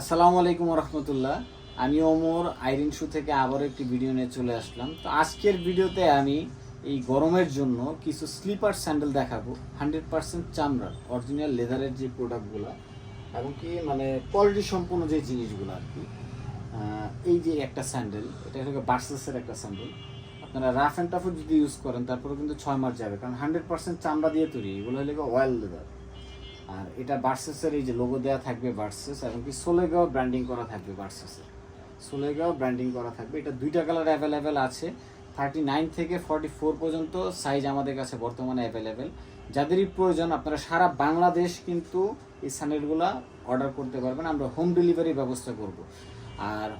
আসসালামু আলাইকুম রহমতুল্লাহ আমি ওমর, আইরিন শু থেকে আবার একটি ভিডিও নিয়ে চলে আসলাম। তো আজকের ভিডিওতে আমি এই গরমের জন্য কিছু স্লিপার স্যান্ডেল দেখাবো। হান্ড্রেড পার্সেন্ট চামড়ার, অরিজিনাল লেদারের যে প্রোডাক্টগুলো এবং কি মানে কোয়ালিটি সম্পূর্ণ যে জিনিসগুলো আর কি। এই যে একটা স্যান্ডেল, এটা হলো বার্সেসের একটা স্যান্ডেল। আপনারা রাফ অ্যান্ড টাফও যদি ইউজ করেন তারপরে কিন্তু ছয় মাস যাবে। কারণ হান্ড্রেড পার্সেন্ট চামড়া দিয়ে তৈরি, এগুলো হলো অয়েল লেদার আর এটা বার্সেসের এই যে লোগো দেওয়া থাকবে বার্সেস এবং কি সোলেগাও ব্র্যান্ডিং করা থাকবে বার্সেসের সোলেগাও ব্র্যান্ডিং করা থাকবে। এটা দুইটা কালার অ্যাভেলেবেল আছে। থার্টি নাইন থেকে ফর্টি ফোর পর্যন্ত সাইজ আমাদের কাছে বর্তমানে অ্যাভেলেবেল যাদেরই প্রয়োজন, আপনারা সারা বাংলাদেশ কিন্তু এই স্যান্ডেলগুলো অর্ডার করতে পারবেন। আমরা হোম ডেলিভারি ব্যবস্থা করব। আর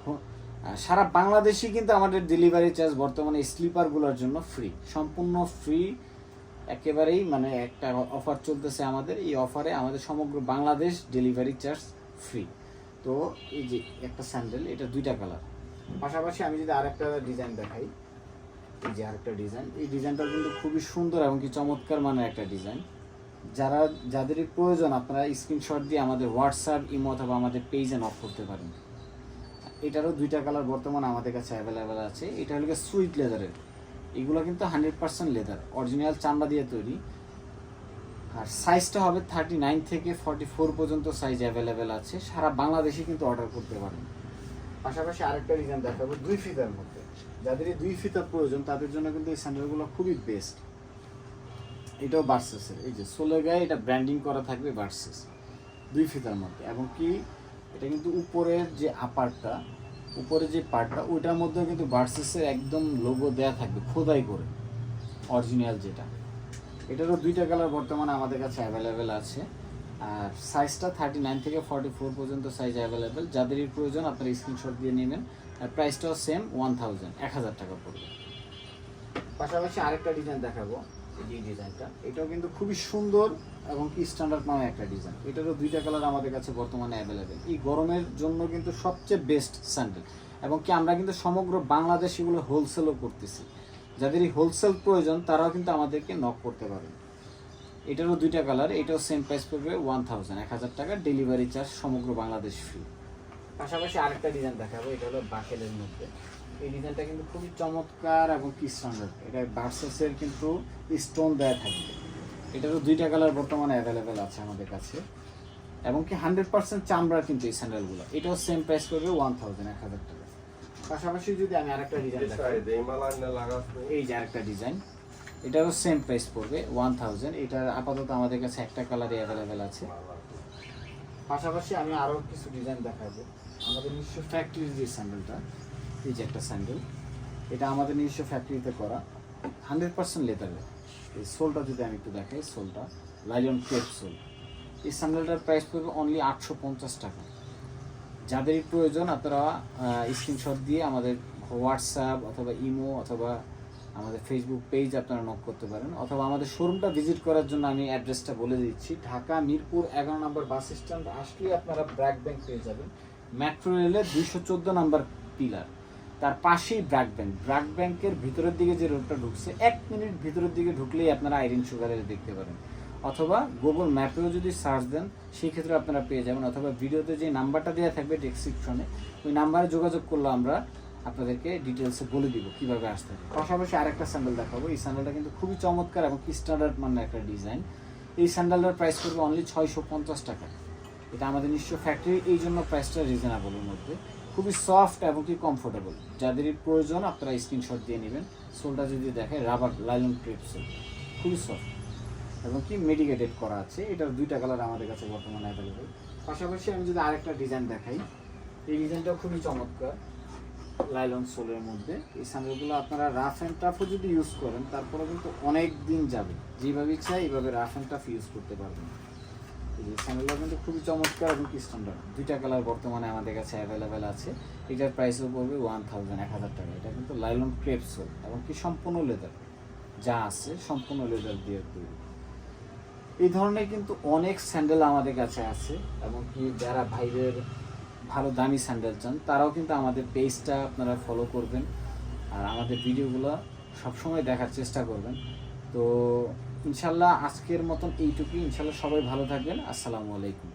সারা বাংলাদেশই কিন্তু আমাদের ডেলিভারি চার্জ বর্তমানে স্লিপারগুলোর জন্য ফ্রি সম্পূর্ণ ফ্রি একেবারেই মানে একটা অফার চলতেছে আমাদের। এই অফারে আমাদের সমগ্র বাংলাদেশ ডেলিভারি চার্জ ফ্রি তো এই যে একটা স্যান্ডেল এটা দুইটা কালার পাশাপাশি আমি যদি আরেকটা ডিজাইন দেখাই, এই যে আরেকটা ডিজাইন এই ডিজাইনটা কিন্তু খুবই সুন্দর এবং কি চমৎকার মানের একটা ডিজাইন যারা যাদেরই প্রয়োজন, আপনারা স্ক্রিনশট দিয়ে আমাদের হোয়াটসঅ্যাপ ইমো অথবা আমাদের পেজে নক করতে পারেন। এটারও দুইটা কালার বর্তমানে আমাদের কাছে অ্যাভেলেবেল আছে। এটা হলো সুইট লেদারের এগুলো কিন্তু হান্ড্রেড পার্সেন্ট লেদার অরিজিনাল চামড়া দিয়ে তৈরি। আর সাইজটা হবে থার্টি নাইন থেকে ফর্টি ফোর পর্যন্ত সাইজ অ্যাভেলেবেল আছে। সারা বাংলাদেশে কিন্তু অর্ডার করতে পারেন। পাশাপাশি আরেকটা ডিজাইন দেখাবো দুই ফিতার মধ্যে। যাদের এই দুই ফিতার প্রয়োজন, তাদের জন্য কিন্তু এই স্যান্ডেলগুলো খুবই বেস্ট এটাও বার্সেসের এই যে সোলের গায়ে এটা ব্র্যান্ডিং করা থাকবে বার্সেস দুই ফিতার মধ্যে। এবং কি, এটা কিন্তু উপরের যে আপারটা উপরে যে পার্টটা ওইটার মধ্যে কিন্তু বার্সেসের একদম লোগো দেয়া থাকবে, খোদাই করে অরিজিনাল যেটা। এটারও দুইটা কালার বর্তমানে আমাদের কাছে অ্যাভেলেবেল আছে। আর সাইজটা থার্টি নাইন থেকে ফর্টি ফোর পর্যন্ত সাইজ অ্যাভেলেবেল যাদেরই প্রয়োজন আপনারা স্ক্রিনশট দিয়ে নেবেন। আর প্রাইসটাও সেম ওয়ান থাউজেন্ড এক হাজার টাকা পড়বে। পাশাপাশি আরেকটা ডিজাইন দেখাবো, এই ডিজাইনটা এটাও কিন্তু খুবই সুন্দর এবং কি স্ট্যান্ডার্ড নামে একটা ডিজাইন এটারও দুইটা কালার আমাদের কাছে বর্তমানে অ্যাভেলেবেল এই গরমের জন্য কিন্তু সবচেয়ে বেস্ট স্যান্ডেল এবং কি আমরা কিন্তু সমগ্র বাংলাদেশ এগুলো হোলসেলও করতেছি। যাদের এই হোলসেল প্রয়োজন, তারাও কিন্তু আমাদেরকে নক করতে পারেন এটারও দুইটা কালার এটাও সেম প্রাইস পড়বে ওয়ান থাউজেন্ড এক হাজার টাকা ডেলিভারি চার্জ সমগ্র বাংলাদেশ ফ্রি পাশাপাশি আরেকটা ডিজাইন দেখাবো, এটা হলো বাকেলের মধ্যে। এই ডিজাইনটা কিন্তু খুবই চমৎকার এবং কি স্ট্যান্ডার্ড এটা বার্সেসের কিন্তু স্টোন দেয়া থাকবে। এটারও দুইটা কালার বর্তমানে অ্যাভেলেবেল আছে আমাদের কাছে। এবং কি হান্ড্রেড পার্সেন্ট চামড়ার কিন্তু এই স্যান্ডেলগুলো এটাও সেম প্রাইস পড়বে ওয়ান থাউজেন্ড এক হাজার টাকা। পাশাপাশি যদি আমি আরেকটা ডিজাইন এই যে আরেকটা ডিজাইন এটারও সেম প্রাইস পড়বে ওয়ান থাউজেন্ড এটার আপাতত আমাদের কাছে একটা কালারই অ্যাভেলেবেল আছে। পাশাপাশি আমি আরও কিছু ডিজাইন দেখাবো আমাদের নিজস্ব ফ্যাক্টরির যে স্যান্ডেলটা এই যে একটা স্যান্ডেল এটা আমাদের নিজস্ব ফ্যাক্টরিতে করা হান্ড্রেড পার্সেন্ট লেদারের এই সোলটা যদি আমি একটু দেখাই, সোলটা লাইলন ক্রেপ সোল। এই স্যান্ডেলটার প্রাইস পড়বে অনলি আটশো পঞ্চাশ টাকা। যাদেরই প্রয়োজন আপনারা স্ক্রিনশট দিয়ে আমাদের হোয়াটসঅ্যাপ অথবা ইমো অথবা আমাদের ফেসবুক পেজ আপনারা নক করতে পারেন। অথবা আমাদের শোরুমটা ভিজিট করার জন্য আমি অ্যাড্রেসটা বলে দিচ্ছি। ঢাকা, মিরপুর, এগারো নম্বর বাস স্ট্যান্ড আসলেই আপনারা ব্র্যাক ব্যাংক পেয়ে যাবেন। মেট্রো রেলের দুইশো চোদ্দ নাম্বার পিলার তার পাশেই ব্র্যাক ব্যাংক ব্র্যাক ব্যাংকের ভিতরের দিকে যে রোডটা ঢুকছে, এক মিনিট ভিতরের দিকে ঢুকলেই আপনারা আইরিন সুগারের দেখতে পারেন। অথবা গুগল ম্যাপেও যদি সার্চ দেন, সেই ক্ষেত্রে আপনারা পেয়ে যাবেন। অথবা ভিডিওতে যে নাম্বারটা দেওয়া থাকবে ডেসক্রিপশনে ওই নাম্বারে যোগাযোগ করলে আমরা আপনাদেরকে ডিটেলসে বলে দিব কীভাবে আসতে হবে। পাশাপাশি আরেকটা স্যান্ডেল দেখাবো। এই স্যান্ডেলটা কিন্তু খুবই চমৎকার এবং স্ট্যান্ডার্ড মানের একটা ডিজাইন এই স্যান্ডেলটার প্রাইস করবে অনলি ছয়শো পঞ্চাশ টাকা। এটা আমাদের নিশ্চয় ফ্যাক্টরি এই জন্য প্রাইসটা রিজনেবলের মধ্যে। খুবই সফট এবং কি কমফোর্টেবল যাদেরই প্রয়োজন, আপনারা স্ক্রিনশট দিয়ে নেবেন। সোলটা যদি দেখে রাবার লাইলন ক্রেপ খুবই সফট এবং কি মেডিকেটেড করা আছে। এটার দুইটা কালার আমাদের কাছে বর্তমানে অ্যাভেলেবেল পাশাপাশি আমি যদি আরেকটা ডিজাইন দেখাই। এই ডিজাইনটাও খুবই চমৎকার। লাইলন সোলের মধ্যে। এই স্যান্ডেলগুলো আপনারা রাফ অ্যান্ড টাফও যদি ইউজ করেন তারপরে কিন্তু অনেক দিন যাবে। যেভাবে ইচ্ছা এইভাবে রাফ অ্যান্ড টাফ ইউজ করতে পারবেন। স্যান্ডেলটা কিন্তু খুবই চমৎকার এবং স্ট্যান্ডার্ড। দুইটা কালার বর্তমানে আমাদের কাছে অ্যাভেলেবেল আছে। এটার প্রাইসও পড়বে ওয়ান থাউজেন্ড এক হাজার টাকা। এটা কিন্তু লাইলন ক্রেপ সোল এবং কি সম্পূর্ণ লেদার যা আছে সম্পূর্ণ লেদার দিয়ে তৈরি। এই ধরনের কিন্তু অনেক স্যান্ডেল আমাদের কাছে আছে এবং কি যারা ভাইদের ভালো দামি স্যান্ডেল চান, তারাও কিন্তু আমাদের পেজটা আপনারা ফলো করবেন। আর আমাদের ভিডিওগুলো সবসময় দেখার চেষ্টা করবেন। তো ইনশাল্লাহ আজকের মতন এইটুকুই। ইনশাল্লাহ সবাই ভালো থাকবেন। আসসালামু আলাইকুম।